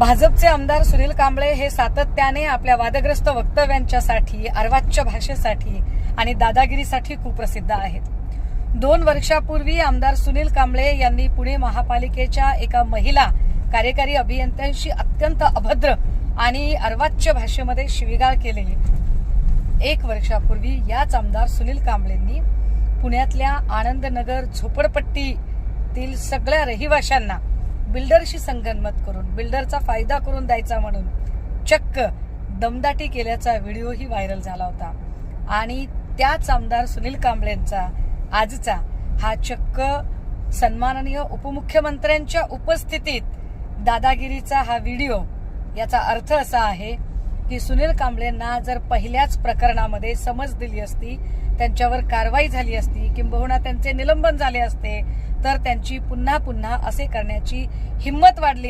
भाजपचे आमदार सुनील कांबळे हे सातत्याने आपल्या वादग्रस्त वक्तव्यांच्यासाठी अर्वाच्य भाषेसाठी आणि दादागिरीसाठी कुप्रसिद्ध आहेत. दोन वर्षापूर्वी आमदार सुनील कांबळे यांनी पुणे महापालिकेच्या एका महिला कार्यकारी अभियंत्यांशी अत्यंत अभद्र आणि अर्वाच्य भाषेमध्ये शिवीगाळ केलेली. एक वर्षापूर्वी याच आमदार सुनील कांबळेंनी पुण्यातल्या आनंदनगर झोपडपट्टीतील सगळ्या रहिवाशांना बिल्डरशी संगनमत करून बिल्डरचा फायदा करून द्यायचा म्हणून चक्क दमदाटी केल्याचा व्हिडिओही व्हायरल झाला होता. आणि त्याच आमदार सुनील कांबळेंचा आजचा हा चक्क सन्माननीय उपमुख्यमंत्र्यांच्या उपस्थितीत दादागिरीचा हा व्हिडिओ याचा अर्थ असा आहे की सुनील कांबळेंना जर पहिल्याच प्रकरणामध्ये समज दिली असती त्यांच्यावर कारवाई झाली असती किंबहुना त्यांचे निलंबन झाले असते तर त्यांची पुन्हा पुन्हा असे करण्याची हिंमत वाढली